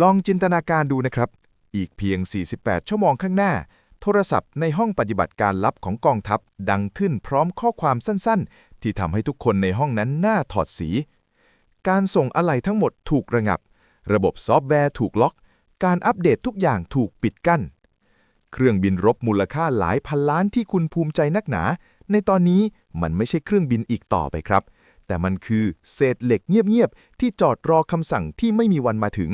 ลองจินตนาการดูนะครับ อีกเพียง 48 ชั่วโมงข้างหน้า โทรศัพท์ในห้องปฏิบัติการลับของกองทัพดังขึ้นพร้อมข้อความสั้นๆ ที่ทำให้ทุกคนในห้องนั้นหน้าถอดสี การส่งอะไหล่ทั้งหมดถูกระงับ ระบบซอฟต์แวร์ถูกล็อก การอัปเดตทุกอย่างถูกปิดกั้น เครื่องบินรบมูลค่าหลายพันล้านที่คุณภูมิใจนักหนา ในตอนนี้มันไม่ใช่เครื่องบินอีกต่อไปครับ แต่มันคือเศษเหล็กเงียบๆที่จอดรอคำสั่งที่ไม่มีวันมาถึง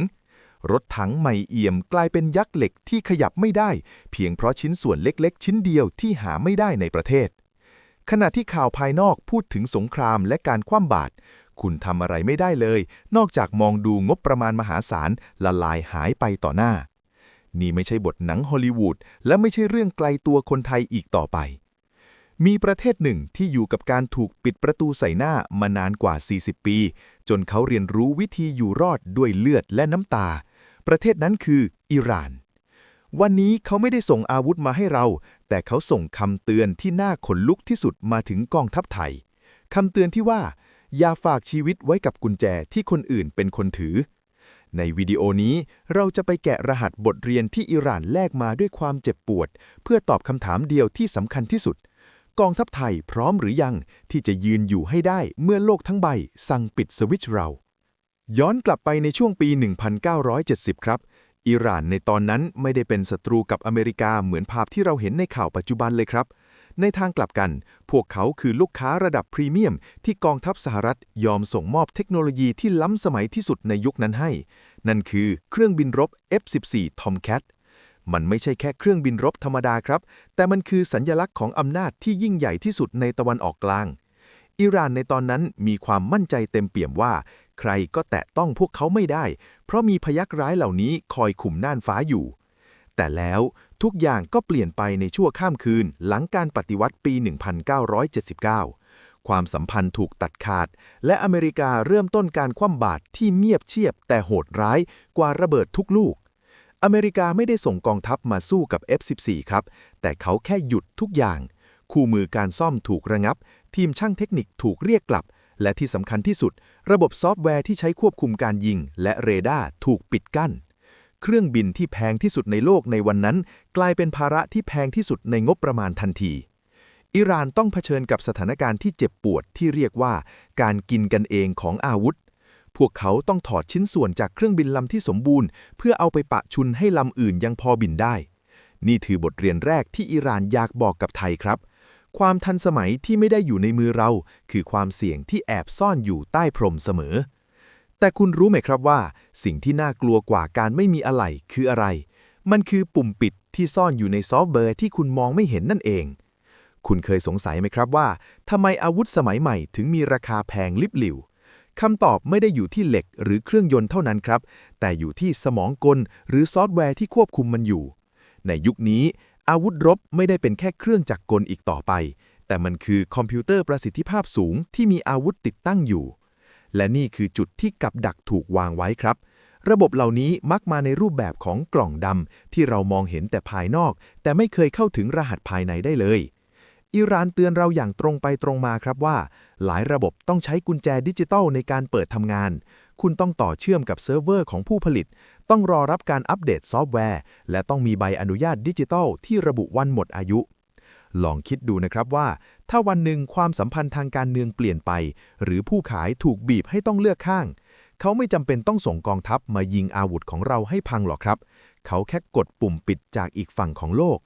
รถถังใหม่เอี่ยมกลายเป็นยักษ์เหล็กที่ขยับไม่ได้ เพียงเพราะชิ้นส่วนเล็กๆ ชิ้นเดียวที่หาไม่ได้ในประเทศ ขณะที่ข่าวภายนอกพูดถึงสงครามและการคว่ำบาตรคุณทำอะไรไม่ได้เลย นอกจากมองดูงบประมาณมหาศาลละลายหายไปต่อหน้า นี่ไม่ใช่บทหนังฮอลลีวูดและไม่ใช่เรื่องไกลตัวคนไทยอีกต่อไป มีประเทศหนึ่งที่อยู่กับการถูกปิดประตูใส่หน้ามานานกว่า 40 ปี จนเขาเรียนรู้วิธีอยู่รอดด้วยเลือดและน้ำตา ประเทศนั้นคืออิหร่าน วันนี้เขาไม่ได้ส่งอาวุธมาให้เรา แต่เขาส่งคำเตือนที่น่าขนลุกที่สุดมาถึงกองทัพไทยคำเตือนที่ว่า อย่าฝากชีวิตไว้กับกุญแจที่คนอื่นเป็นคนถือ ในวิดีโอนี้เราจะไปแกะรหัสบทเรียนที่อิหร่านแลกมาด้วยความเจ็บปวด เพื่อตอบคำถามเดียวที่สำคัญที่สุด กองทัพไทยพร้อมหรือยังที่จะยืนอยู่ให้ได้เมื่อโลกทั้งใบสั่งปิดสวิตช์เรา ย้อนกลับไปในช่วงปี 1970 ครับ อิหร่านในตอนนั้นไม่ได้เป็นศัตรูกับอเมริกาเหมือนภาพที่เราเห็นในข่าวปัจจุบันเลยครับ ในทางกลับกัน พวกเขาคือลูกค้าระดับพรีเมียม ที่กองทัพสหรัฐยอมส่งมอบเทคโนโลยีที่ล้ำสมัยที่สุดในยุคนั้นให้ นั่นคือเครื่องบินรบ F-14 Tomcat มันไม่ใช่แค่เครื่องบินรบธรรมดาครับ แต่มันคือสัญญลักษณ์ของอำนาจที่ยิ่งใหญ่ที่สุดในตะวันออกกลาง อิหร่านในตอนนั้นมีความมั่นใจเต็มเปี่ยมว่าใครก็แตะต้องพวกเขาไม่ได้ เพราะมีพยักร้ายเหล่านี้คอยขุมน่านฟ้าอยู่ แต่แล้วทุกอย่างก็เปลี่ยนไปในชั่วข้ามคืน หลังการปฏิวัติปี 1979 ความสัมพันธ์ถูกตัดขาด และอเมริกาเริ่มต้นการคว่ำบาตรที่เมียบเชียบแต่โหดร้ายกว่าระเบิดทุกลูก อเมริกาไม่ได้ส่งกองทัพมาสู้กับ F-14 ครับ แต่เขาแค่หยุดทุกอย่าง คู่มือการซ่อมถูกระงับ ทีมช่างเทคนิคถูกเรียกกลับ และที่สำคัญที่สุด ระบบซอฟต์แวร์ที่ใช้ควบคุมการยิง และเรดาร์ถูกปิดกั้น เครื่องบินที่แพงที่สุดในโลกในวันนั้น กลายเป็นภาระที่แพงที่สุดในงบประมาณทันที อิหร่านต้องเผชิญกับสถานการณ์ที่เจ็บปวดที่เรียกว่าการกินกันเองของอาวุธ พวกเขาต้องถอดชิ้นส่วนจากเครื่องบินลำที่สมบูรณ์ เพื่อเอาไปปะชุนให้ลำอื่นยังพอบินได้ นี่คือบทเรียนแรกที่อิหร่านอยากบอกกับไทยครับ ความทันสมัยที่ไม่ได้อยู่ในมือเรา คือความเสี่ยงที่แอบซ่อนอยู่ใต้พรมเสมอ แต่คุณรู้ไหมครับว่า สิ่งที่น่ากลัวกว่าการไม่มีอะไหล่คืออะไร มันคือปุ่มปิดที่ซ่อนอยู่ในซอฟต์แวร์ที่คุณมองไม่เห็นนั่นเอง คุณเคยสงสัยไหมครับว่าทำไมอาวุธสมัยใหม่ถึงมีราคาแพงลิบหลิวคำตอบไม่ได้อยู่ที่เหล็กหรือเครื่องยนต์เท่านั้นครับ แต่อยู่ที่สมองกลหรือซอฟต์แวร์ที่ควบคุมมันอยู่ ในยุคนี้ อาวุธรบไม่ได้เป็นแค่เครื่องจักรกลอีกต่อไป แต่มันคือคอมพิวเตอร์ประสิทธิภาพสูงที่มีอาวุธติดตั้งอยู่ และนี่คือจุดที่กับดักถูกวางไว้ครับ ระบบเหล่านี้มักมาในรูปแบบของกล่องดำที่เรามองเห็นแต่ภายนอก แต่ไม่เคยเข้าถึงรหัสภายในได้เลยอิหร่านเตือนเราอย่างตรงไปตรงมาครับว่า หลายระบบต้องใช้กุญแจดิจิตอลในการเปิดทำงาน คุณต้องต่อเชื่อมกับเซิร์ฟเวอร์ของผู้ผลิต ต้องรอรับการอัปเดตซอฟต์แวร์ และต้องมีใบอนุญาตดิจิตอลที่ระบุวันหมดอายุ ลองคิดดูนะครับว่า ถ้าวันหนึ่งความสัมพันธ์ทางการเมืองเปลี่ยนไป หรือผู้ขายถูกบีบให้ต้องเลือกข้าง เขาไม่จำเป็นต้องส่งกองทัพมายิงอาวุธของเราให้พังหรอกครับ เขาแค่กดปุ่มปิดจากอีกฝั่งของโลก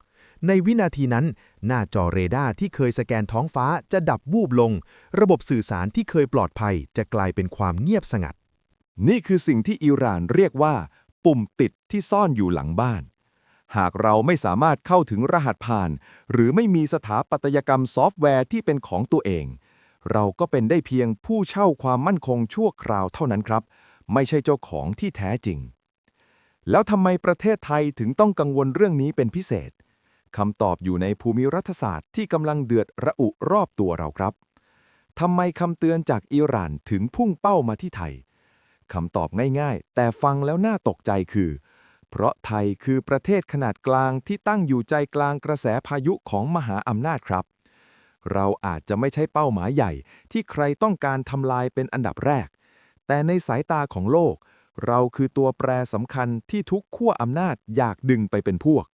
ในวินาทีนั้น หน้าจอเรดาร์ที่เคยสแกนท้องฟ้าจะดับวูบลง ระบบสื่อสารที่เคยปลอดภัยจะกลายเป็นความเงียบสงัด นี่คือสิ่งที่อิหร่านเรียกว่า ปุ่มติดที่ซ่อนอยู่หลังบ้าน หากเราไม่สามารถเข้าถึงรหัสผ่าน หรือไม่มีสถาปัตยกรรมซอฟต์แวร์ที่เป็นของตัวเอง เราก็เป็นได้เพียงผู้เช่าความมั่นคงชั่วคราวเท่านั้นครับ ไม่ใช่เจ้าของที่แท้จริง แล้วทำไมประเทศไทยถึงต้องกังวลเรื่องนี้เป็นพิเศษคำตอบอยู่ในภูมิรัฐศาสตร์ที่กำลังเดือดระอุรอบตัวเราครับทำไมคำเตือนจากอิหร่านถึงพุ่งเป้ามาที่ไทย คำตอบง่ายๆ แต่ฟังแล้วน่าตกใจคือ เพราะไทยคือประเทศขนาดกลางที่ตั้งอยู่ใจกลางกระแสพายุของมหาอำนาจครับ เราอาจจะไม่ใช่เป้าหมายใหญ่ ที่ใครต้องการทำลายเป็นอันดับแรก แต่ในสายตาของโลก เราคือตัวแปรสำคัญที่ทุกขั้วอำนาจอยากดึงไปเป็นพวก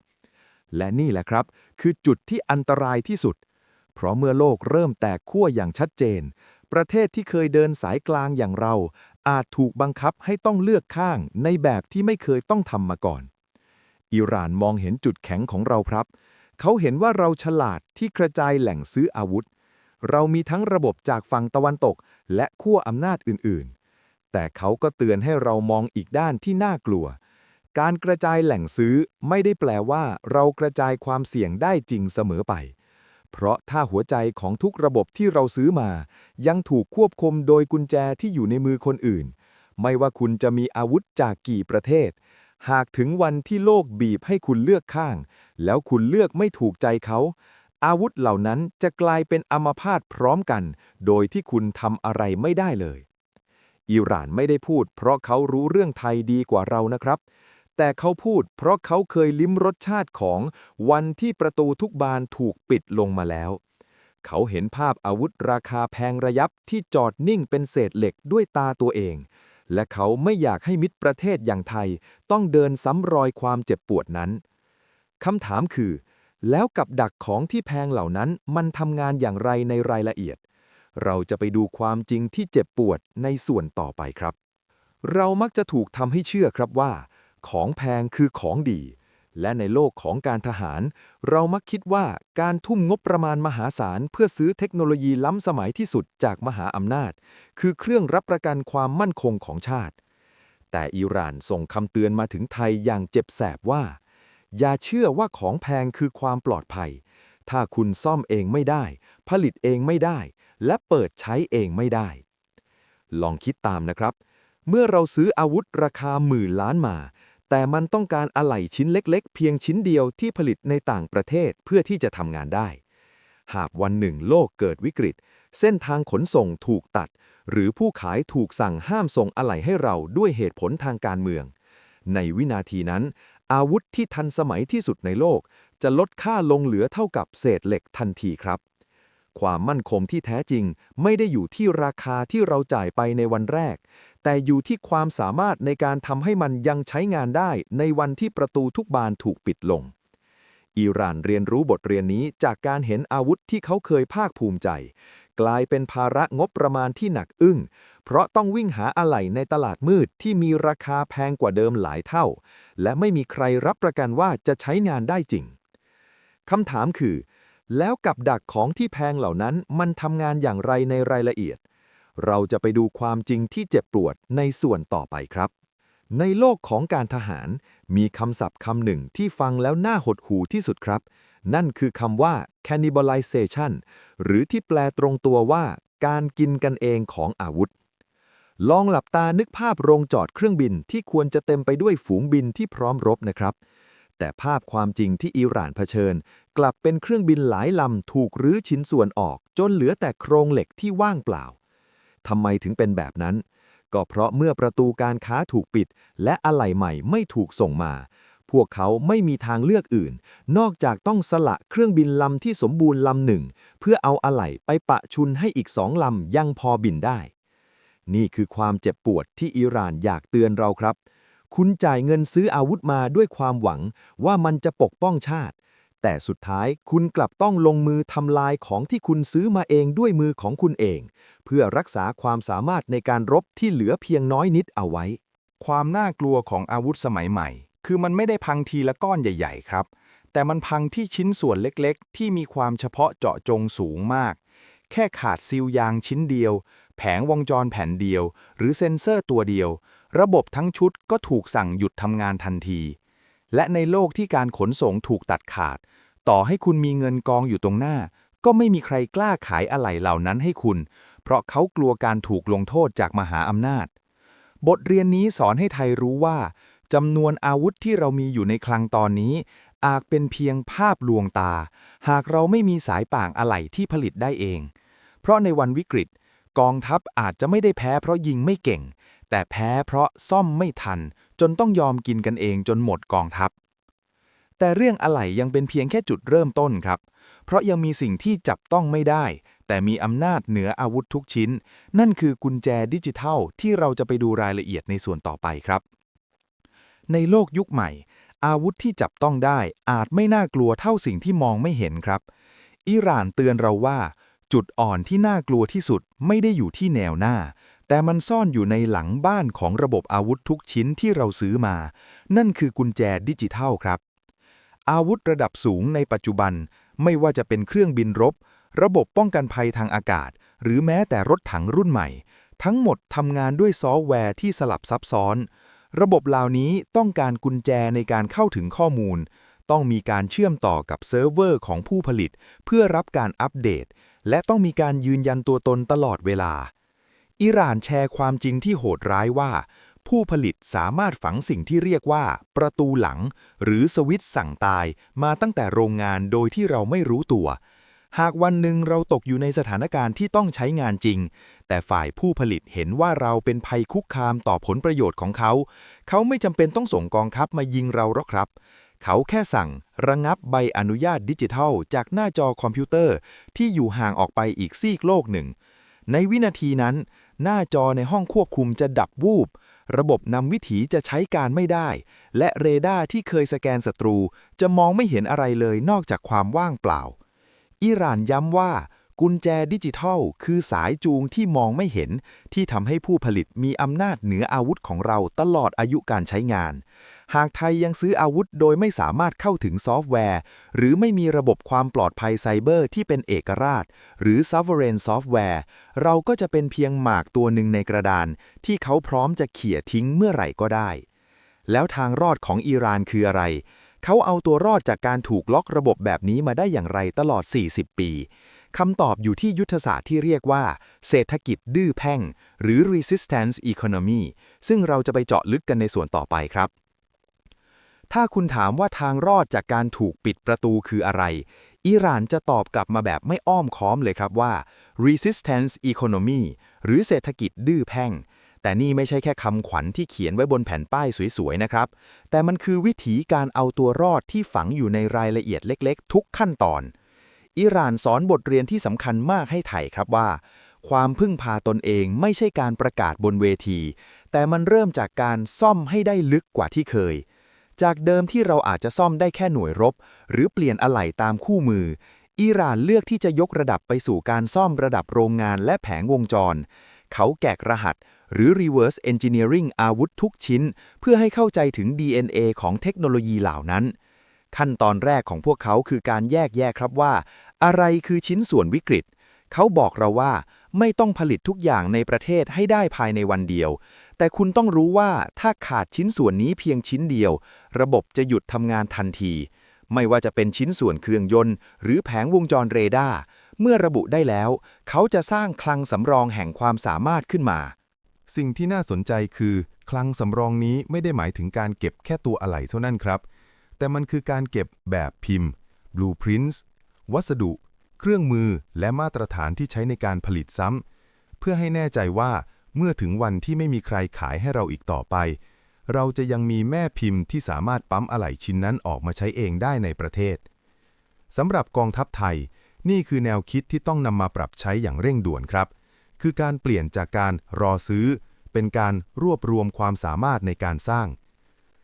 และนี่แหละครับ คือจุดที่อันตรายที่สุด เพราะเมื่อโลกเริ่มแตกขั้วอย่างชัดเจน ประเทศที่เคยเดินสายกลางอย่างเรา อาจถูกบังคับให้ต้องเลือกข้างในแบบที่ไม่เคยต้องทำมาก่อน อิหร่านมองเห็นจุดแข็งของเราครับ เขาเห็นว่าเราฉลาดที่กระจายแหล่งซื้ออาวุธ เรามีทั้งระบบจากฝั่งตะวันตก และขั้วอำนาจอื่นๆ แต่เขาก็เตือนให้เรามองอีกด้านที่น่ากลัว การกระจายแหล่งซื้อไม่ได้แปลว่า เรากระจายความเสี่ยงได้จริงเสมอไป เพราะถ้าหัวใจของทุกระบบที่เราซื้อมา ยังถูกควบคุมโดยกุญแจที่อยู่ในมือคนอื่น ไม่ว่าคุณจะมีอาวุธจากกี่ประเทศ หากถึงวันที่โลกบีบให้คุณเลือกข้าง แล้วคุณเลือกไม่ถูกใจเขา อาวุธเหล่านั้นจะกลายเป็นอัมพาตพร้อมกัน โดยที่คุณทำอะไรไม่ได้เลย อิหร่านไม่ได้พูด เพราะเขารู้เรื่องไทยดีกว่าเรานะครับ แต่เขาพูดเพราะเขาเคยลิ้มรสชาติของวันที่ประตูทุกบานถูกปิดลงมาแล้ว เขาเห็นภาพอาวุธราคาแพงระยับที่จอดนิ่งเป็นเศษเหล็กด้วยตาตัวเอง และเขาไม่อยากให้มิตรประเทศอย่างไทย ต้องเดินซ้ำรอยความเจ็บปวดนั้นคำถามคือ แล้วกับดักของที่แพงเหล่านั้นมันทำงานอย่างไรในรายละเอียด เราจะไปดูความจริงที่เจ็บปวดในส่วนต่อไปครับ เรามักจะถูกทำให้เชื่อครับว่า ของแพงคือของดี และในโลกของการทหาร เรามักคิดว่าการทุ่มงบประมาณมหาศาล เพื่อซื้อเทคโนโลยีล้ำสมัยที่สุดจากมหาอำนาจ คือเครื่องรับประกันความมั่นคงของชาติ แต่อิหร่านส่งคำเตือนมาถึงไทยอย่างเจ็บแสบว่า อย่าเชื่อว่าของแพงคือความปลอดภัย ถ้าคุณซ่อมเองไม่ได้ ผลิตเองไม่ได้ และเปิดใช้เองไม่ได้ ลองคิดตามนะครับเมื่อเราซื้ออาวุธราคาหมื่นล้านมา แต่มันต้องการอะไหล่ชิ้นเล็กๆ เพียงชิ้นเดียวที่ผลิตในต่างประเทศเพื่อที่จะทำงานได้ หากวันหนึ่งโลกเกิดวิกฤต เส้นทางขนส่งถูกตัด หรือผู้ขายถูกสั่งห้ามส่งอะไหล่ให้เราด้วยเหตุผลทางการเมือง ในวินาทีนั้น อาวุธที่ทันสมัยที่สุดในโลก จะลดค่าลงเหลือเท่ากับเศษเหล็กทันทีครับ ความมั่นคงที่แท้จริง ไม่ได้อยู่ที่ราคาที่เราจ่ายไปในวันแรก แต่อยู่ที่ความสามารถในการทำให้มันยังใช้งานได้ในวันที่ประตูทุกบานถูกปิดลง อิหร่านเรียนรู้บทเรียนนี้จากการเห็นอาวุธที่เขาเคยภาคภูมิใจ กลายเป็นภาระงบประมาณที่หนักอึ้ง เพราะต้องวิ่งหาอะไหล่ในตลาดมืดที่มีราคาแพงกว่าเดิมหลายเท่า และไม่มีใครรับประกันว่าจะใช้งานได้จริงคำถามคือ แล้วกับดักของที่แพงเหล่านั้นมันทำงานอย่างไรในรายละเอียด เราจะไปดูความจริงที่เจ็บปวดในส่วนต่อไปครับ ในโลกของการทหาร มีคำศัพท์คำหนึ่งที่ฟังแล้วน่าหดหูที่สุดครับ นั่นคือคำว่า cannibalization หรือที่แปลตรงตัวว่า การกินกันเองของอาวุธ ลองหลับตานึกภาพโรงจอดเครื่องบินที่ควรจะเต็มไปด้วยฝูงบินที่พร้อมรบนะครับแต่ภาพความจริงที่อิหร่านเผชิญ กลับเป็นเครื่องบินหลายลำถูกรื้อชิ้นส่วนออกจนเหลือแต่โครงเหล็กที่ว่างเปล่าทำไมถึงเป็นแบบนั้น ก็เพราะเมื่อประตูการค้าถูกปิด และอะไหล่ใหม่ไม่ถูกส่งมา พวกเขาไม่มีทางเลือกอื่น นอกจากต้องสละเครื่องบินลำที่สมบูรณ์ลำหนึ่ง เพื่อเอาอะไหล่ไปปะชุนให้อีกสองลำยังพอบินได้ นี่คือความเจ็บปวดที่อิหร่านอยากเตือนเราครับ คุณจ่ายเงินซื้ออาวุธมาด้วยความหวังว่ามันจะปกป้องชาติ แต่สุดท้ายคุณกลับต้องลงมือทำลายของที่คุณซื้อมาเองด้วยมือของคุณเอง เพื่อรักษาความสามารถในการรบที่เหลือเพียงน้อยนิดเอาไว้ ความน่ากลัวของอาวุธสมัยใหม่ คือมันไม่ได้พังทีละก้อนใหญ่ ๆ ครับ แต่มันพังที่ชิ้นส่วนเล็กๆ ที่มีความเฉพาะเจาะจงสูงมาก แค่ขาดซีลยางชิ้นเดียว แผงวงจรแผ่นเดียว หรือเซ็นเซอร์ตัวเดียว ระบบทั้งชุดก็ถูกสั่งหยุดทำงานทันที และในโลกที่การขนส่งถูกตัดขาด ต่อให้คุณมีเงินกองอยู่ตรงหน้า ก็ไม่มีใครกล้าขายอะไหล่เหล่านั้นให้คุณ เพราะเขากลัวการถูกลงโทษจากมหาอำนาจ บทเรียนนี้สอนให้ไทยรู้ว่าจำนวนอาวุธที่เรามีอยู่ในคลังตอนนี้ อาจเป็นเพียงภาพลวงตา หากเราไม่มีสายป่างอะไหล่ที่ผลิตได้เอง เพราะในวันวิกฤต กองทัพอาจจะไม่ได้แพ้เพราะยิงไม่เก่ง แต่แพ้เพราะซ่อมไม่ทัน จนต้องยอมกินกันเองจนหมดกองทัพ แต่เรื่องอะไหล่ยังเป็นเพียงแค่จุดเริ่มต้นครับ เพราะยังมีสิ่งที่จับต้องไม่ได้ แต่มีอำนาจเหนืออาวุธทุกชิ้น นั่นคือกุญแจดิจิทัล ที่เราจะไปดูรายละเอียดในส่วนต่อไปครับ ในโลกยุคใหม่ อาวุธที่จับต้องได้อาจไม่น่ากลัวเท่าสิ่งที่มองไม่เห็นครับ อิหร่านเตือนเราว่า จุดอ่อนที่น่ากลัวที่สุดไม่ได้อยู่ที่แนวหน้าแต่มันซ่อนอยู่ในหลังบ้านของระบบอาวุธทุกชิ้นที่เราซื้อมา นั่นคือกุญแจดิจิทัลครับ อาวุธระดับสูงในปัจจุบัน ไม่ว่าจะเป็นเครื่องบินรบ ระบบป้องกันภัยทางอากาศ หรือแม้แต่รถถังรุ่นใหม่ ทั้งหมดทำงานด้วยซอฟต์แวร์ที่สลับซับซ้อน ระบบเหล่านี้ต้องการกุญแจในการเข้าถึงข้อมูล ต้องมีการเชื่อมต่อกับเซิร์ฟเวอร์ของผู้ผลิต เพื่อรับการอัปเดต และต้องมีการยืนยันตัวตนตลอดเวลา อิหร่านแชร์ความจริงที่โหดร้ายว่า ผู้ผลิตสามารถฝังสิ่งที่เรียกว่า ประตูหลัง หรือสวิตสั่งตายมาตั้งแต่โรงงานโดยที่เราไม่รู้ตัว หากวันหนึ่งเราตกอยู่ในสถานการณ์ที่ต้องใช้งานจริง แต่ฝ่ายผู้ผลิตเห็นว่าเราเป็นภัยคุกคามต่อผลประโยชน์ของเขา เขาไม่จำเป็นต้องส่งกองทัพมายิงเราหรอกครับเขาแค่สั่งระงับใบอนุญาตดิจิทัล จากหน้าจอคอมพิวเตอร์ ที่อยู่ห่างออกไปอีกซีกโลกหนึ่ง ในวินาทีนั้น หน้าจอในห้องควบคุมจะดับวูบ ระบบนำวิถีจะใช้การไม่ได้ และเรดาร์ที่เคยสแกนศัตรู จะมองไม่เห็นอะไรเลยนอกจากความว่างเปล่า อิหร่านย้ำว่า กุญแจดิจิทัล คือสายจูงที่มองไม่เห็น ที่ทำให้ผู้ผลิตมีอำนาจเหนืออาวุธของเราตลอดอายุการใช้งาน หากไทยยังซื้ออาวุธโดยไม่สามารถเข้าถึงซอฟต์แวร์ หรือไม่มีระบบความปลอดภัยไซเบอร์ที่เป็นเอกราช หรือ sovereign software เราก็จะเป็นเพียงหมากตัวหนึ่งในกระดาน ที่เขาพร้อมจะเขี่ยทิ้งเมื่อไหร่ก็ได้ แล้วทางรอดของอิหร่านคืออะไรเขาเอาตัวรอดจากการถูกล็อกระบบแบบนี้มาได้อย่างไรตลอด 40 ปี คำตอบอยู่ที่ยุทธศาสตร์ที่เรียกว่า เศรษฐกิจดื้อแพ่ง หรือ resistance economy ซึ่งเราจะไปเจาะลึกกันในส่วนต่อไปครับ ถ้าคุณถามว่าทางรอดจากการถูกปิดประตูคืออะไรอิหร่านจะตอบกลับมาแบบไม่อ้อมค้อมเลยครับว่า resistance economy หรือเศรษฐกิจดื้อแพ่ง แต่นี่ไม่ใช่แค่คำขวัญที่เขียนไว้บนแผ่นป้ายสวยๆนะครับ แต่มันคือวิธีการเอาตัวรอดที่ฝังอยู่ในรายละเอียดเล็กๆ ทุกขั้นตอน อิหร่านสอนบทเรียนที่สำคัญมากให้ไทยครับว่า ความพึ่งพาตนเองไม่ใช่การประกาศบนเวที แต่มันเริ่มจากการซ่อมให้ได้ลึกกว่าที่เคย จากเดิมที่เราอาจจะซ่อมได้แค่หน่วยรบ หรือเปลี่ยนอะไหล่ตามคู่มือ อิหร่านเลือกที่จะยกระดับไปสู่การซ่อมระดับโรงงานและแผงวงจร เขาแกะรหัสหรือ reverse engineering อาวุธทุกชิ้น เพื่อให้เข้าใจถึง DNA ของเทคโนโลยีเหล่านั้น ขั้นตอนแรกของพวกเขาคือการแยกแยะครับว่า อะไรคือชิ้นส่วนวิกฤต เขาบอกเราว่าไม่ต้องผลิตทุกอย่างในประเทศให้ได้ภายในวันเดียว แต่คุณต้องรู้ว่าถ้าขาดชิ้นส่วนนี้เพียงชิ้นเดียว ระบบจะหยุดทำงานทันที ไม่ว่าจะเป็นชิ้นส่วนเครื่องยนต์ หรือแผงวงจรเรดาร์เมื่อระบุได้แล้ว เขาจะสร้างคลังสำรองแห่งความสามารถขึ้นมา สิ่งที่น่าสนใจคือ คลังสำรองนี้ไม่ได้หมายถึงการเก็บแค่ตัวอะไหล่เท่านั้นครับ แต่มันคือการเก็บแบบพิมพ์ blueprints วัสดุ เครื่องมือและมาตรฐานที่ใช้ในการผลิตซ้ำเพื่อให้แน่ใจว่าเมื่อถึงวันที่ไม่มีใครขายให้เราอีกต่อไป เราจะยังมีแม่พิมพ์ที่สามารถปั๊มอะไหล่ชิ้นนั้นออกมาใช้เองได้ในประเทศสำหรับกองทัพไทย นี่คือแนวคิดที่ต้องนำมาปรับใช้อย่างเร่งด่วนครับ คือการเปลี่ยนจากการรอซื้อ เป็นการรวบรวมความสามารถในการสร้าง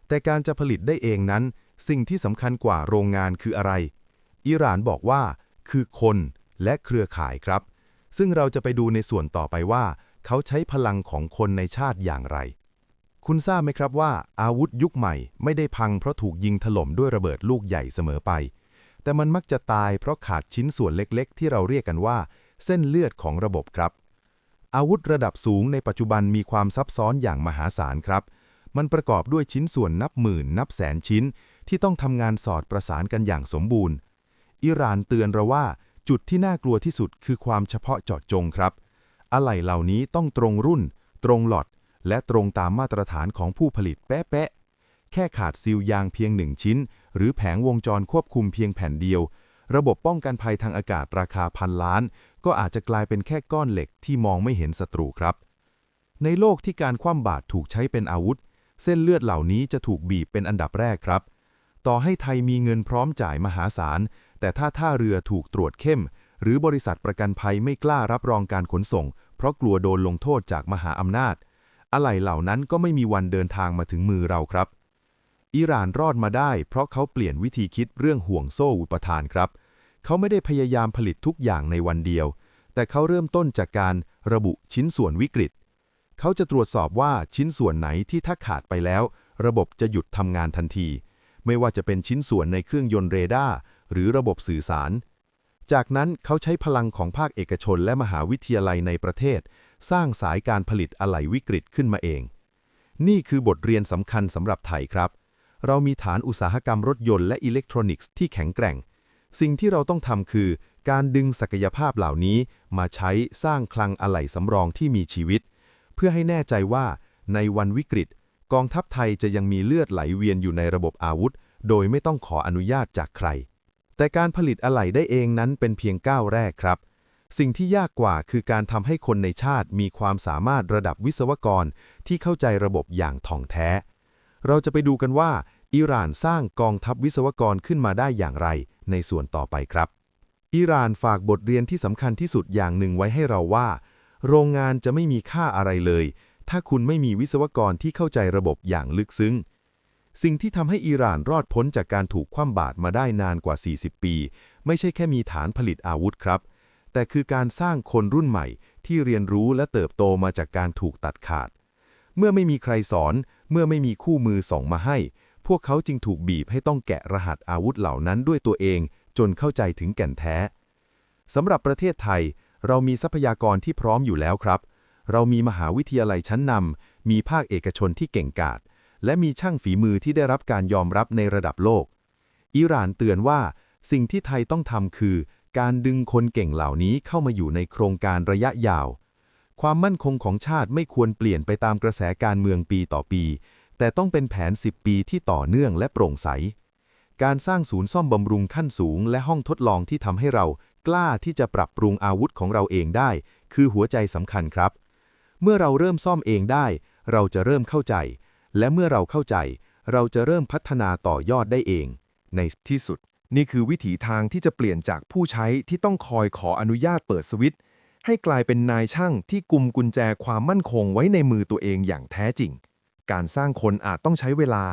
แต่การจะผลิตได้เองนั้น สิ่งที่สำคัญกว่าโรงงานคืออะไร อิหร่านบอกว่า คือคนและเครือข่ายครับ ซึ่งเราจะไปดูในส่วนต่อไปว่า เขาใช้พลังของคนในชาติอย่างไร คุณทราบไหมครับว่า อาวุธยุคใหม่ไม่ได้พังเพราะถูกยิงถล่มด้วยระเบิดลูกใหญ่เสมอไป แต่มันมักจะตายเพราะขาดชิ้นส่วนเล็กๆ ที่เราเรียกกันว่า เส้นเลือดของระบบครับ อาวุธระดับสูงในปัจจุบันมีความซับซ้อนอย่างมหาศาลครับ มันประกอบด้วยชิ้นส่วนนับหมื่นนับแสนชิ้น ที่ต้องทำงานสอดประสานกันอย่างสมบูรณ์ อิหร่านเตือนเราว่าจุดที่น่ากลัวที่สุดคือความเฉพาะเจาะจงครับ อะไหล่เหล่านี้ต้องตรงรุ่น ตรงหลอด และตรงตามมาตรฐานของผู้ผลิตแป๊ะๆแค่ขาดซีลยางเพียงหนึ่งชิ้น หรือแผงวงจรควบคุมเพียงแผ่นเดียว ระบบป้องกันภัยทางอากาศราคาพันล้าน ก็อาจจะกลายเป็นแค่ก้อนเหล็กที่มองไม่เห็นศัตรูครับ ในโลกที่การคว่ำบาตรถูกใช้เป็นอาวุธ เส้นเลือดเหล่านี้จะถูกบีบเป็นอันดับแรกครับ ต่อให้ไทยมีเงินพร้อมจ่ายมหาศาล แต่ถ้าท่าเรือถูกตรวจเข้ม หรือบริษัทประกันภัยไม่กล้ารับรองการขนส่ง เพราะกลัวโดนลงโทษจากมหาอำนาจ อะไหล่เหล่านั้นก็ไม่มีวันเดินทางมาถึงมือเราครับ อิหร่านรอดมาได้เพราะเขาเปลี่ยนวิธีคิดเรื่องห่วงโซ่อุปทานครับ เขาไม่ได้พยายามผลิตทุกอย่างในวันเดียว แต่เขาเริ่มต้นจากการระบุชิ้นส่วนวิกฤต เขาจะตรวจสอบว่าชิ้นส่วนไหนที่ถ้าขาดไปแล้ว ระบบจะหยุดทำงานทันที ไม่ว่าจะเป็นชิ้นส่วนในเครื่องยนต์เรดาร์หรือระบบสื่อสาร จากนั้นเขาใช้พลังของภาคเอกชนและมหาวิทยาลัยในประเทศ สร้างสายการผลิตอะไหล่วิกฤตขึ้นมาเอง นี่คือบทเรียนสำคัญสำหรับไทยครับ เรามีฐานอุตสาหกรรมรถยนต์และอิเล็กทรอนิกส์ที่แข็งแกร่ง สิ่งที่เราต้องทำคือ การดึงศักยภาพเหล่านี้มาใช้สร้างคลังอะไหล่สำรองที่มีชีวิต เพื่อให้แน่ใจว่าในวันวิกฤต กองทัพไทยจะยังมีเลือดไหลเวียนอยู่ในระบบอาวุธ โดยไม่ต้องขออนุญาตจากใคร แต่การผลิตอะไหล่ได้เองนั้นเป็นเพียงก้าวแรกครับ สิ่งที่ยากกว่าคือการทำให้คนในชาติมีความสามารถระดับวิศวกรที่เข้าใจระบบอย่างถ่องแท้ เราจะไปดูกันว่า อิหร่านสร้างกองทัพวิศวกรขึ้นมาได้อย่างไรในส่วนต่อไปครับ อิหร่านฝากบทเรียนที่สำคัญที่สุดอย่างหนึ่งไว้ให้เราว่า โรงงานจะไม่มีค่าอะไรเลย ถ้าคุณไม่มีวิศวกรที่เข้าใจระบบอย่างลึกซึ้ง สิ่งที่ทำให้อิหร่านรอดพ้นจากการถูกคว่ำบาตรมาได้นานกว่า 40 ปี ไม่ใช่แค่มีฐานผลิตอาวุธครับ แต่คือการสร้างคนรุ่นใหม่ที่เรียนรู้และเติบโตมาจากการถูกตัดขาด เมื่อไม่มีใครสอน เมื่อไม่มีคู่มือส่งมาให้ พวกเขาจึงถูกบีบให้ต้องแกะรหัสอาวุธเหล่านั้นด้วยตัวเอง จนเข้าใจถึงแก่นแท้สำหรับประเทศไทย เรามีทรัพยากรที่พร้อมอยู่แล้วครับ เรามีมหาวิทยาลัยชั้นนำ มีภาคเอกชนที่เก่งกาจ และมีช่างฝีมือที่ได้รับการยอมรับในระดับโลก อิหร่านเตือนว่า สิ่งที่ไทยต้องทำคือ การดึงคนเก่งเหล่านี้เข้ามาอยู่ในโครงการระยะยาว ความมั่นคงของชาติไม่ควรเปลี่ยนไปตามกระแสการเมืองปีต่อปี แต่ต้องเป็นแผน 10 ปีที่ต่อเนื่องและโปร่งใส การสร้างศูนย์ซ่อมบำรุงขั้นสูง และห้องทดลองที่ทำให้เรากล้าที่จะปรับปรุงอาวุธของเราเองได้ คือหัวใจสำคัญครับ เมื่อเราเริ่มซ่อมเองได้ เราจะเริ่มเข้าใจ และเมื่อเราเข้าใจ เราจะเริ่มพัฒนาต่อยอดได้เอง ในที่สุด นี่คือวิถีทางที่จะเปลี่ยนจากผู้ใช้ที่ต้องคอยขออนุญาตเปิดสวิตช์ให้กลายเป็นนายช่างที่กุมกุญแจความมั่นคงไว้ในมือตัวเองอย่างแท้จริง การสร้างคนอาจต้องใช้เวลา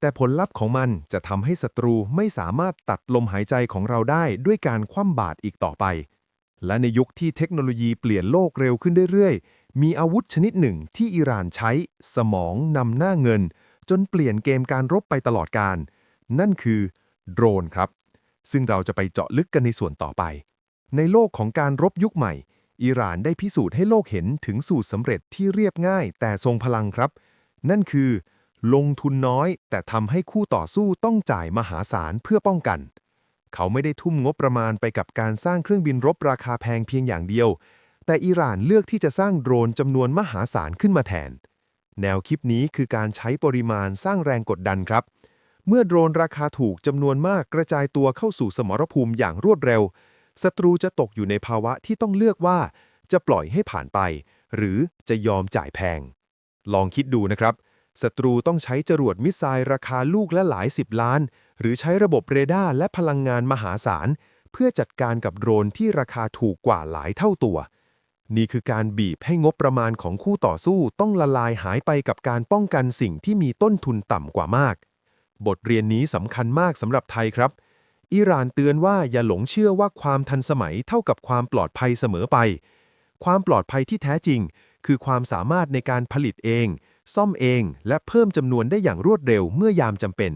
แต่ผลลัพธ์ของมันจะทำให้ศัตรูไม่สามารถตัดลมหายใจของเราได้ด้วยการคว่ำบาตรอีกต่อไป และในยุคที่เทคโนโลยีเปลี่ยนโลกเร็วขึ้นเรื่อยๆ มีอาวุธชนิดหนึ่งที่อิหร่านใช้สมองนำหน้าเงิน จนเปลี่ยนเกมการรบไปตลอดการ นั่นคือโดรนครับ ซึ่งเราจะไปเจาะลึกกันในส่วนต่อไป ในโลกของการรบยุคใหม่ อิหร่านได้พิสูจน์ให้โลกเห็นถึงสูตรสำเร็จที่เรียบง่าย แต่ทรงพลังครับ นั่นคือ ลงทุนน้อย แต่ทำให้คู่ต่อสู้ต้องจ่ายมหาศาลเพื่อป้องกัน เขาไม่ได้ทุ่มงบประมาณไปกับการสร้างเครื่องบินรบราคาแพงเพียงอย่างเดียว แต่อิหร่านเลือกที่จะสร้างโดรนจำนวนมหาศาลขึ้นมาแทน แนวคิดนี้คือการใช้ปริมาณสร้างแรงกดดันครับ เมื่อโดรนราคาถูกจำนวนมากกระจายตัวเข้าสู่สมรภูมิอย่างรวดเร็ว ศัตรูจะตกอยู่ในภาวะที่ต้องเลือกว่า จะปล่อยให้ผ่านไป หรือจะยอมจ่ายแพง ลองคิดดูนะครับศัตรูต้องใช้จรวดมิสไซล์ราคาลูกละหลายสิบล้าน หรือใช้ระบบเรดาร์และพลังงานมหาศาล เพื่อจัดการกับโดรนที่ราคาถูกกว่าหลายเท่าตัว นี่คือการบีบให้งบประมาณของคู่ต่อสู้ต้องละลายหายไปกับการป้องกันสิ่งที่มีต้นทุนต่ำกว่ามาก บทเรียนนี้สำคัญมากสำหรับไทยครับ อิหร่านเตือนว่าอย่าหลงเชื่อว่าความทันสมัยเท่ากับความปลอดภัยเสมอไป ความปลอดภัยที่แท้จริง คือความสามารถในการผลิตเอง ซ่อมเอง และเพิ่มจำนวนได้อย่างรวดเร็วเมื่อยามจำเป็น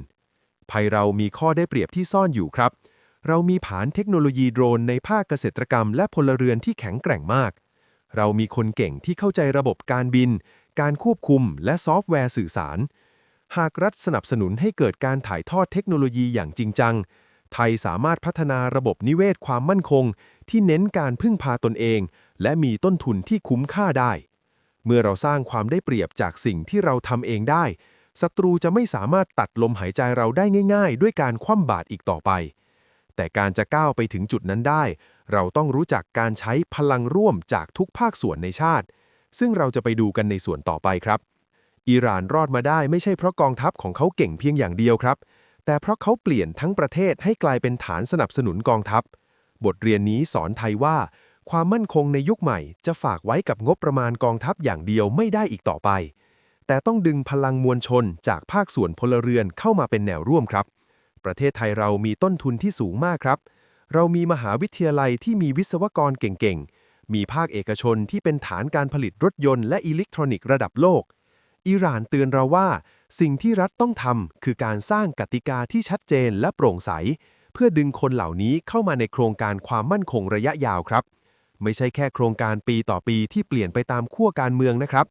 ภัยเรามีข้อได้เปรียบที่ซ่อนอยู่ครับ เรามีฐานเทคโนโลยีโดรนในภาคเกษตรกรรม และพลเรือนที่แข็งแกร่งมาก เรามีคนเก่งที่เข้าใจระบบการบิน การควบคุม และซอฟต์แวร์สื่อสาร หากรัฐสนับสนุนให้เกิดการถ่ายทอดเทคโนโลยีอย่างจริงจัง ไทยสามารถพัฒนาระบบนิเวศความมั่นคง ที่เน้นการพึ่งพาตนเอง และมีต้นทุนที่คุ้มค่าได้ เมื่อเราสร้างความได้เปรียบจากสิ่งที่เราทำเองได้ศัตรูจะไม่สามารถตัดลมหายใจเราได้ง่าย ๆ ด้วยการคว่ำบาตรอีกต่อไป แต่การจะก้าวไปถึงจุดนั้นได้ เราต้องรู้จักการใช้พลังร่วมจากทุกภาคส่วนในชาติ ซึ่งเราจะไปดูกันในส่วนต่อไปครับ อิหร่านรอดมาได้ไม่ใช่เพราะกองทัพของเขาเก่งเพียงอย่างเดียวครับ แต่เพราะเขาเปลี่ยนทั้งประเทศให้กลายเป็นฐานสนับสนุนกองทัพ บทเรียนนี้สอนไทยว่า ความมั่นคงในยุคใหม่ จะฝากไว้กับงบประมาณกองทัพอย่างเดียวไม่ได้อีกต่อไป แต่ต้องดึงพลังมวลชนจากภาคส่วนพลเรือนเข้ามาเป็นแนวร่วมครับ ประเทศไทยเรามีต้นทุนที่สูงมากครับ เรามีมหาวิทยาลัยที่มีวิศวกรเก่งๆ มีภาคเอกชนที่เป็นฐานการผลิตรถยนต์และอิเล็กทรอนิกส์ระดับโลก อิหร่านเตือนเราว่า สิ่งที่รัฐต้องทำคือการสร้างกติกาที่ชัดเจนและโปร่งใส เพื่อดึงคนเหล่านี้เข้ามาในโครงการความมั่นคงระยะยาวครับ ไม่ใช่แค่โครงการปีต่อปีที่เปลี่ยนไปตามขั้วการเมืองนะครับ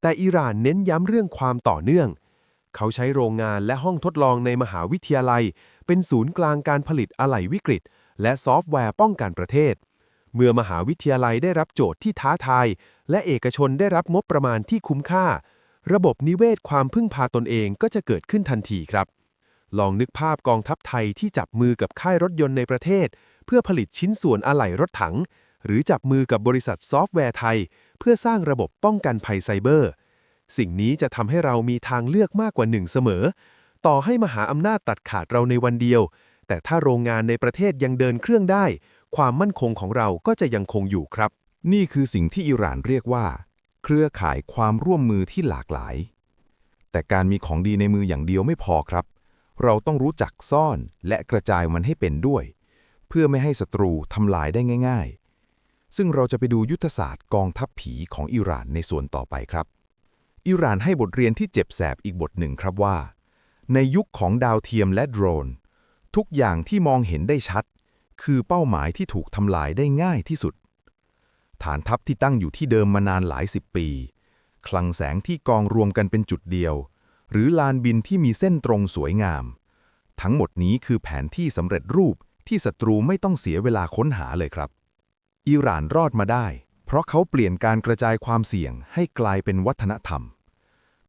แต่อิหร่านเน้นย้ำเรื่องความต่อเนื่องเขาใช้โรงงานและห้องทดลองในมหาวิทยาลัย เป็นศูนย์กลางการผลิตอะไหล่วิกฤต และซอฟต์แวร์ป้องกันประเทศ เมื่อมหาวิทยาลัยได้รับโจทย์ที่ท้าทาย และเอกชนได้รับงบประมาณที่คุ้มค่า ระบบนิเวศความพึ่งพาตนเองก็จะเกิดขึ้นทันทีครับ ลองนึกภาพกองทัพไทยที่จับมือกับค่ายรถยนต์ในประเทศ เพื่อผลิตชิ้นส่วนอะไหล่รถถัง หรือจับมือกับบริษัทซอฟต์แวร์ไทย เพื่อสร้างระบบป้องกันภัยไซเบอร์ สิ่งนี้จะทำให้เรามีทางเลือกมากกว่าหนึ่งเสมอ ต่อให้มหาอำนาจตัดขาดเราในวันเดียว แต่ถ้าโรงงานในประเทศยังเดินเครื่องได้ ความมั่นคงของเราก็จะยังคงอยู่ครับ นี่คือสิ่งที่อิหร่านเรียกว่า เครือข่ายความร่วมมือที่หลากหลาย แต่การมีของดีในมืออย่างเดียวไม่พอครับ เราต้องรู้จักซ่อนและกระจายมันให้เป็นด้วย เพื่อไม่ให้ศัตรูทำลายได้ง่าย ๆ ซึ่งเราจะไปดูยุทธศาสตร์กองทัพผีของอิหร่านในส่วนต่อไปครับอิหร่านให้บทเรียนที่เจ็บแสบอีกบทหนึ่งครับว่า ในยุคของดาวเทียมและโดรน ทุกอย่างที่มองเห็นได้ชัด คือเป้าหมายที่ถูกทำลายได้ง่ายที่สุด ฐานทัพที่ตั้งอยู่ที่เดิมมานานหลายสิบปี คลังแสงที่กองรวมกันเป็นจุดเดียว หรือลานบินที่มีเส้นตรงสวยงาม ทั้งหมดนี้คือแผนที่สำเร็จรูปที่ศัตรูไม่ต้องเสียเวลาค้นหาเลยครับ อิหร่านรอดมาได้ เพราะเขาเปลี่ยนการกระจายความเสี่ยงให้กลายเป็นวัฒนธรรม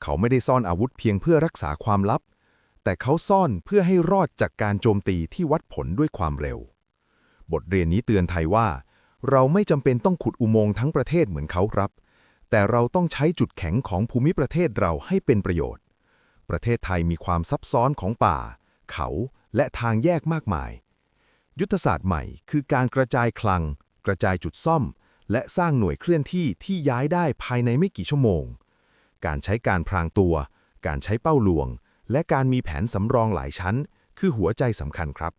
เขาไม่ได้ซ่อนอาวุธเพียงเพื่อรักษาความลับ แต่เขาซ่อนเพื่อให้รอดจากการโจมตีที่วัดผลด้วยความเร็ว บทเรียนนี้เตือนไทยว่า เราไม่จำเป็นต้องขุดอุโมงค์ทั้งประเทศเหมือนเขาครับ แต่เราต้องใช้จุดแข็งของภูมิประเทศเราให้เป็นประโยชน์ ประเทศไทยมีความซับซ้อนของป่า เขาและทางแยกมากมาย ยุทธศาสตร์ใหม่คือการกระจายคลัง กระจายจุดซ่อม และสร้างหน่วยเคลื่อนที่ที่ย้ายได้ภายในไม่กี่ชั่วโมง การใช้การพรางตัว การใช้เป้าลวง และการมีแผนสำรองหลายชั้น คือหัวใจสำคัญครับ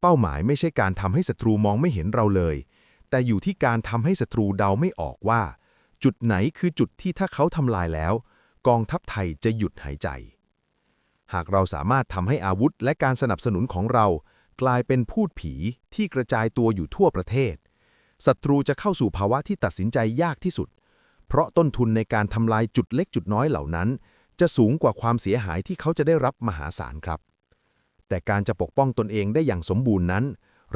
เป้าหมายไม่ใช่การทำให้ศัตรูมองไม่เห็นเราเลย แต่อยู่ที่การทำให้ศัตรูเดาไม่ออกว่า จุดไหนคือจุดที่ถ้าเขาทำลายแล้ว กองทัพไทยจะหยุดหายใจ หากเราสามารถทำให้อาวุธและการสนับสนุนของเรา กลายเป็นพูดผีที่กระจายตัวอยู่ทั่วประเทศศัตรูจะเข้าสู่ภาวะที่ตัดสินใจยากที่สุด เพราะต้นทุนในการทำลายจุดเล็กจุดน้อยเหล่านั้น จะสูงกว่าความเสียหายที่เขาจะได้รับมหาศาลครับ แต่การจะปกป้องตนเองได้อย่างสมบูรณ์นั้น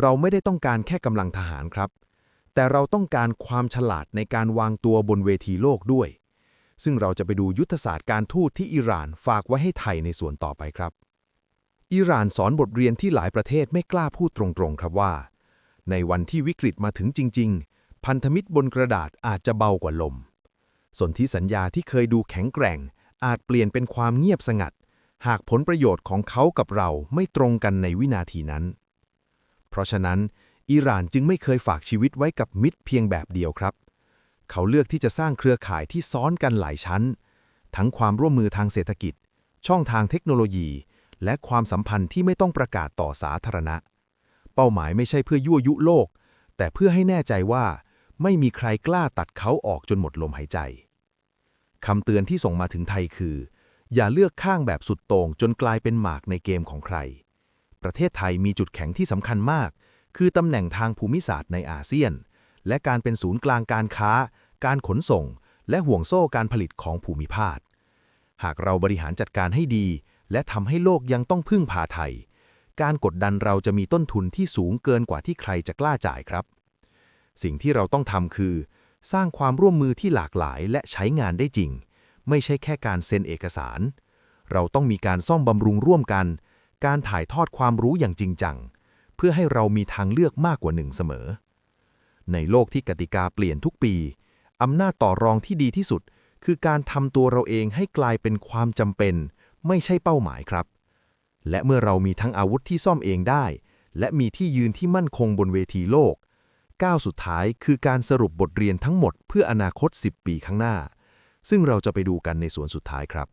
เราไม่ได้ต้องการแค่กำลังทหารครับ แต่เราต้องการความฉลาดในการวางตัวบนเวทีโลกด้วย ซึ่งเราจะไปดูยุทธศาสตร์การทูตที่อิหร่านฝากไว้ให้ไทยในส่วนต่อไปครับ อิหร่านสอนบทเรียนที่หลายประเทศไม่กล้าพูดตรงๆครับว่า ในวันที่วิกฤตมาถึงจริง ๆ พันธมิตรบนกระดาษอาจจะเบากว่าลมสนธิสัญญาที่เคยดูแข็งแกร่ง อาจเปลี่ยนเป็นความเงียบสงัด หากผลประโยชน์ของเขากับเราไม่ตรงกันในวินาทีนั้น เพราะฉะนั้น อิหร่านจึงไม่เคยฝากชีวิตไว้กับมิตรเพียงแบบเดียวครับ เขาเลือกที่จะสร้างเครือข่ายที่ซ้อนกันหลายชั้น ทั้งความร่วมมือทางเศรษฐกิจ ช่องทางเทคโนโลยี และความสัมพันธ์ที่ไม่ต้องประกาศต่อสาธารณะ เป้าหมายไม่ใช่เพื่อยั่วยุโลก แต่เพื่อให้แน่ใจว่าไม่มีใครกล้าตัดเขาออกจนหมดลมหายใจ คำเตือนที่ส่งมาถึงไทยคือ อย่าเลือกข้างแบบสุดโต่งจนกลายเป็นหมากในเกมของใคร ประเทศไทยมีจุดแข็งที่สำคัญมาก คือตำแหน่งทางภูมิศาสตร์ในอาเซียน และการเป็นศูนย์กลางการค้า การขนส่ง และห่วงโซ่การผลิตของภูมิภาค หากเราบริหารจัดการให้ดี และทำให้โลกยังต้องพึ่งพาไทย การกดดันเราจะมีต้นทุนที่สูงเกินกว่าที่ใครจะกล้าจ่ายครับ สิ่งที่เราต้องทำคือ สร้างความร่วมมือที่หลากหลายและใช้งานได้จริง ไม่ใช่แค่การเซ็นเอกสาร เราต้องมีการซ่อมบำรุงร่วมกัน การถ่ายทอดความรู้อย่างจริงจัง เพื่อให้เรามีทางเลือกมากกว่าหนึ่งเสมอ ในโลกที่กติกาเปลี่ยนทุกปี อำนาจต่อรองที่ดีที่สุด คือการทำตัวเราเองให้กลายเป็นความจำเป็น ไม่ใช่เป้าหมายครับ และเมื่อเรามีทั้งอาวุธที่ซ่อมเองได้ และมีที่ยืนที่มั่นคงบนเวทีโลก ก้าวสุดท้ายคือการสรุปบทเรียนทั้งหมดเพื่ออนาคต 10 ปีข้างหน้า ซึ่งเราจะไปดูกันในส่วนสุดท้ายครับ